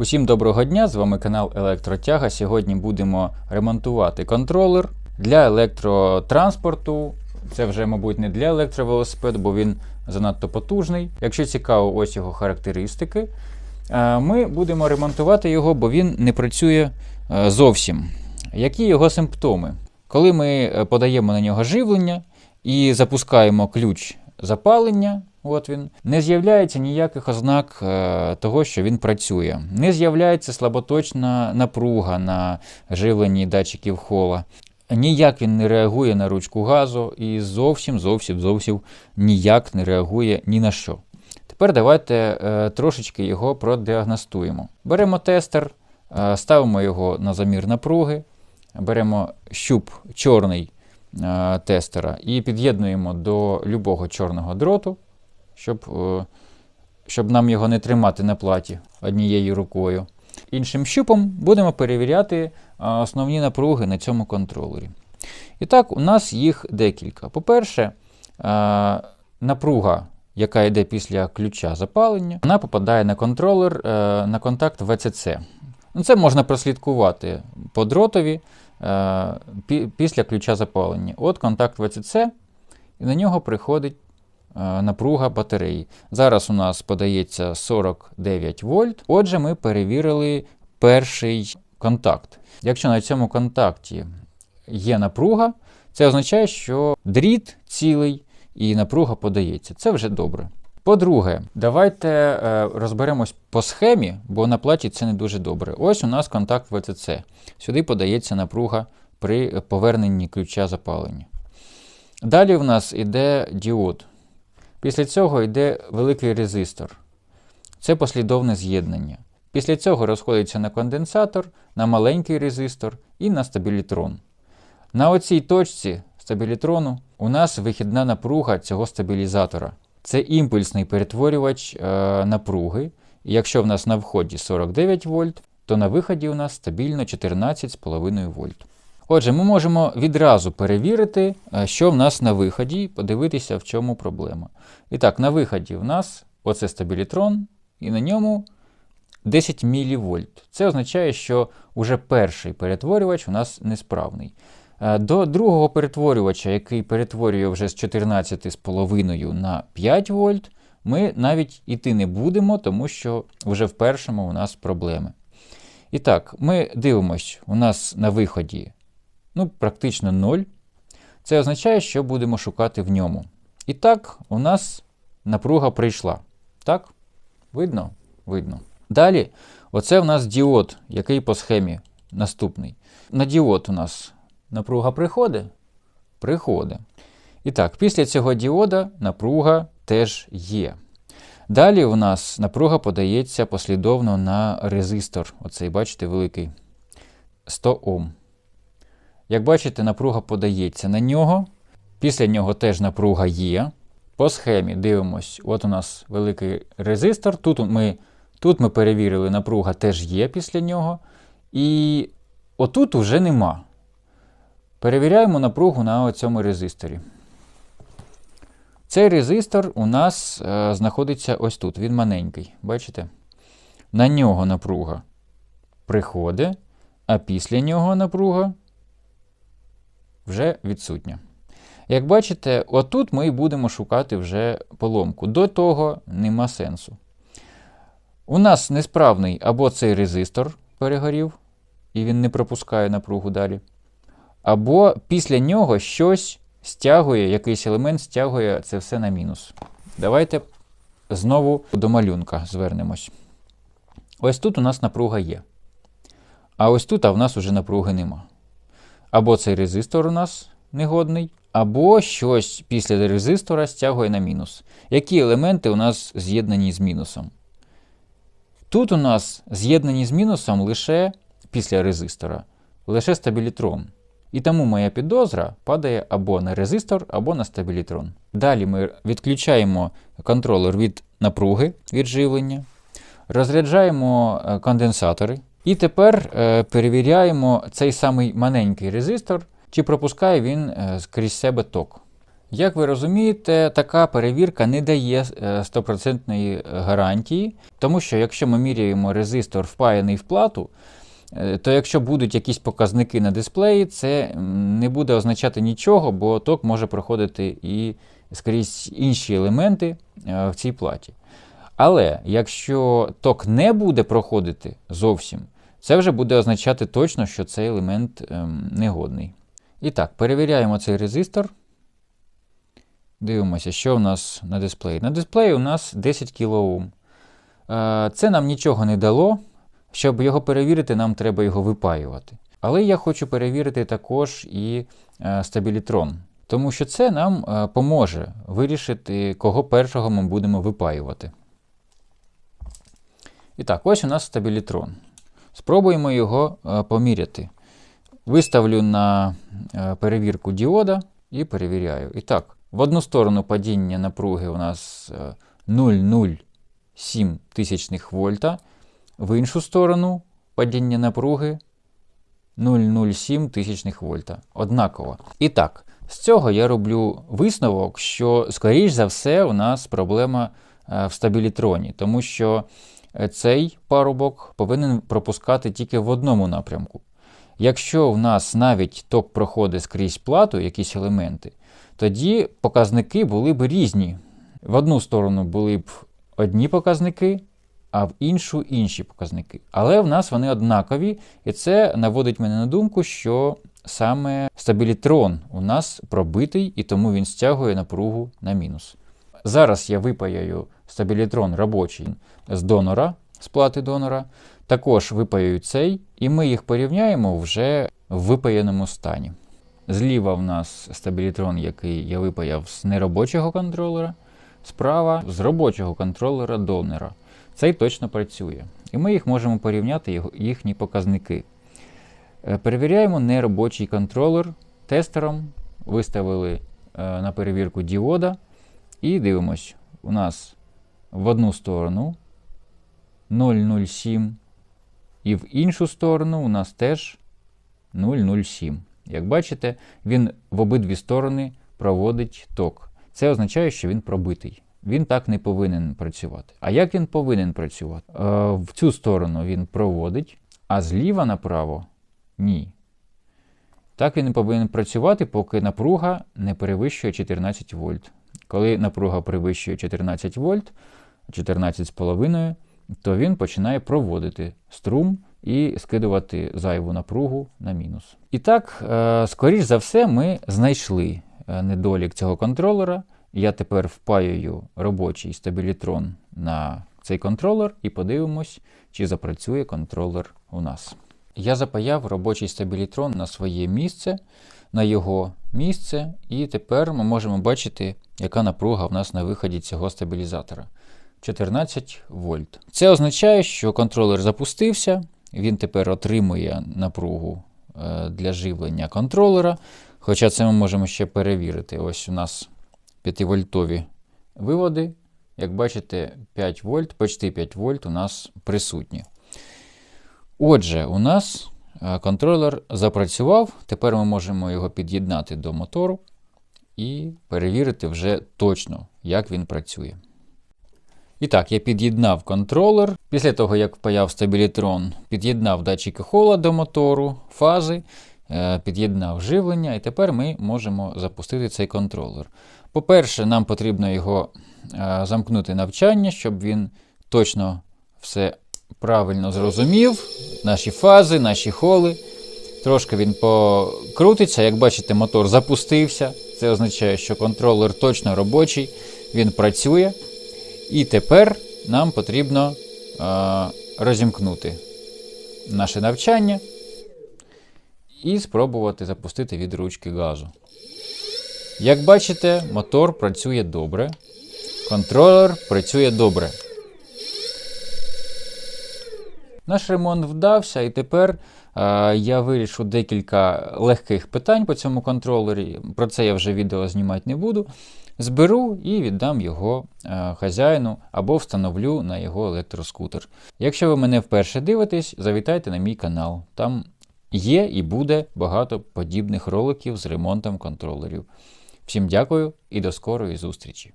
Усім доброго дня! З вами канал Електротяга. Сьогодні будемо ремонтувати контролер для електротранспорту. Це вже, мабуть, не для електровелосипеду, бо він занадто потужний. Якщо цікаво, ось його характеристики. Е, Ми будемо ремонтувати його, бо він не працює е, зовсім. Які його симптоми? Коли ми е, подаємо на нього живлення і запускаємо ключ запалення, от він, не з'являється ніяких ознак е, того, що він працює. Не з'являється слаботочна напруга на живленні датчиків хола. Ніяк він не реагує на ручку газу і зовсім зовсім зовсім ніяк не реагує ні на що. Тепер давайте е, трошечки його продіагностуємо. Беремо тестер, е, ставимо його на замір напруги, беремо щуп чорний тестера і під'єднуємо до любого чорного дроту, щоб, е, щоб нам його не тримати на платі однією рукою. Іншим щупом будемо перевіряти е, основні напруги на цьому контролері. І так, у нас їх декілька. По-перше, е, напруга, яка йде після ключа запалення, вона попадає на контролер на контакт VCC. Ну, Це можна прослідкувати по дротові після ключа запалення. От контакт VCC, і на нього приходить напруга батареї. Зараз у нас подається 49 вольт. Отже, ми перевірили перший контакт. Якщо на цьому контакті є напруга, це означає, що дріт цілий і напруга подається. Це вже добре. По-друге, давайте е, розберемось по схемі, бо на платі це не дуже добре. Ось у нас контакт VCC. Сюди подається напруга при поверненні ключа запалення. Далі в нас йде діод. Після цього йде великий резистор. Це послідовне з'єднання. Після цього розходиться на конденсатор, на маленький резистор і на стабілітрон. На оцій точці стабілітрону у нас вихідна напруга цього стабілізатора. Це імпульсний перетворювач е, напруги. Якщо в нас на вході 49 вольт, то на виході у нас стабільно 14,5 вольт. Отже, ми можемо відразу перевірити, е, що в нас на виході, подивитися, в чому проблема. І так, на виході в нас оце стабілітрон, і на ньому 10 мВ. Це означає, що уже перший перетворювач у нас несправний. Е, До другого перетворювача, який перетворює вже з 14,5 на 5 вольт, ми навіть іти не будемо, тому що вже в першому у нас проблеми. І так, ми дивимось, у нас на виході ну, практично 0. Це означає, що будемо шукати в ньому. І так, у нас напруга прийшла. Так? Видно? Видно. Далі, оце в нас діод, який по схемі наступний. На діод у нас напруга приходить? Приходить. І так, після цього діода напруга теж є. Далі у нас напруга подається послідовно на резистор. Оцей, бачите, великий 100 Ом. Як бачите, напруга подається на нього. Після нього теж напруга є. По схемі дивимось, от у нас великий резистор. Тут ми, тут ми перевірили, напруга теж є після нього. І отут уже нема. Перевіряємо напругу на цьому резисторі. Цей резистор у нас е, знаходиться ось тут. Він маленький. Бачите? На нього напруга приходить, а після нього напруга вже відсутня. Як бачите, отут ми і будемо шукати вже поломку. До того нема сенсу. У нас несправний або цей резистор перегорів, і він не пропускає напругу далі. Або після нього щось стягує, якийсь елемент стягує це все на мінус. Давайте знову до малюнка звернемось. Ось тут у нас напруга є. А ось тут а в нас уже напруги нема. Або цей резистор у нас негодний, або щось після резистора стягує на мінус. Які елементи у нас з'єднані з мінусом? Тут у нас з'єднані з мінусом лише після резистора, лише стабілітрон. І тому моя підозра падає або на резистор, або на стабілітрон. Далі ми відключаємо контролер від напруги від живлення, розряджаємо е, конденсатори. І тепер е, перевіряємо цей самий маленький резистор, чи пропускає він е, скрізь себе ток. Як ви розумієте, така перевірка не дає е, стопроцентної гарантії, тому що якщо ми міряємо резистор впаяний в плату, е, то якщо будуть якісь показники на дисплеї, це не буде означати нічого, бо ток може проходити і скрізь інші елементи е, в цій платі. Але якщо ток не буде проходити зовсім, це вже буде означати точно, що цей елемент ем, негодний. І так, перевіряємо цей резистор. Дивимося, що в нас на дисплеї. На дисплеї у нас 10 кОм. Е, це нам нічого не дало. Щоб його перевірити, нам треба його випаювати. Але я хочу перевірити також і е, стабілітрон, тому що це нам е, поможе вирішити, кого першого ми будемо випаювати. І так, ось у нас стабілітрон. Спробуємо його поміряти. Виставлю на перевірку діода і перевіряю. І так, в одну сторону падіння напруги у нас 0,07 е, тисячних вольта, в іншу сторону падіння напруги 0,07 тисячних вольта. Однаково. І так, з цього я роблю висновок, що, скоріш за все, у нас проблема е, в стабілітроні, тому що е, цей парубок повинен пропускати тільки в одному напрямку. Якщо в нас навіть ток проходить скрізь плату, якісь елементи, тоді показники були б різні. В одну сторону були б одні показники, а в іншу інші показники. Але в нас вони однакові, і це наводить мене на думку, що саме стабілітрон у нас пробитий, і тому він стягує напругу на мінус. Зараз я випаяю стабілітрон робочий з донора, з плати донора. Також випаюю цей, і ми їх порівняємо вже в випаяному стані. Зліва в нас стабілітрон, який я випаяв з неробочого контролера, справа з робочого контролера донора. Цей точно працює. І ми їх можемо порівняти, їхні показники. Е, перевіряємо неробочий контролер тестером. Виставили е, на перевірку діода. І дивимось, у нас в одну сторону 0,07, і в іншу сторону у нас теж 0,07. Як бачите, він в обидві сторони проводить ток. Це означає, що він пробитий. Він так не повинен працювати. А як він повинен працювати? Е, в цю сторону він проводить, а зліва направо ні. Так він не повинен працювати, поки напруга не перевищує 14 вольт. Коли напруга перевищує 14 вольт, 14,5, то він починає проводити струм і скидувати зайву напругу на мінус. І так, е, скоріш за все, ми знайшли е, недолік цього контролера. Я тепер впаюю робочий стабілітрон на цей контролер і подивимось, чи запрацює контролер у нас. Я запаяв робочий стабілітрон на своє місце, на його місце, і тепер ми можемо бачити, яка напруга в нас на виході цього стабілізатора. 14 вольт. Це означає, що контролер запустився, він тепер отримує напругу е, для живлення контролера. Хоча це ми можемо ще перевірити. Ось у нас 5-вольтові виводи. Як бачите, 5 вольт, почти 5 вольт у нас присутні. Отже, у нас контролер запрацював. Тепер ми можемо його під'єднати до мотору і перевірити вже точно, як він працює. І так, я під'єднав контролер. Після того, як впаяв стабілітрон, під'єднав датчики хола до мотору, фази, е, під'єднав живлення, і тепер ми можемо запустити цей контролер. По-перше, нам потрібно його е, замкнути навчання, щоб він точно все правильно зрозумів. Наші фази, наші холи. Трошки він покрутиться. Як бачите, мотор запустився. Це означає, що контролер точно робочий, він працює. І тепер нам потрібно е, розімкнути наше навчання і спробувати запустити від ручки газу. Як бачите, мотор працює добре, контролер працює добре. Наш ремонт вдався, і тепер е, я вирішу декілька легких питань по цьому контролері. Про це я вже відео знімати не буду зберу і віддам його е, хазяїну або встановлю на його електроскутер. Якщо ви мене вперше дивитесь, завітайте на мій канал. Там є і буде багато подібних роликів з ремонтом контролерів. Всім дякую і до скорої зустрічі!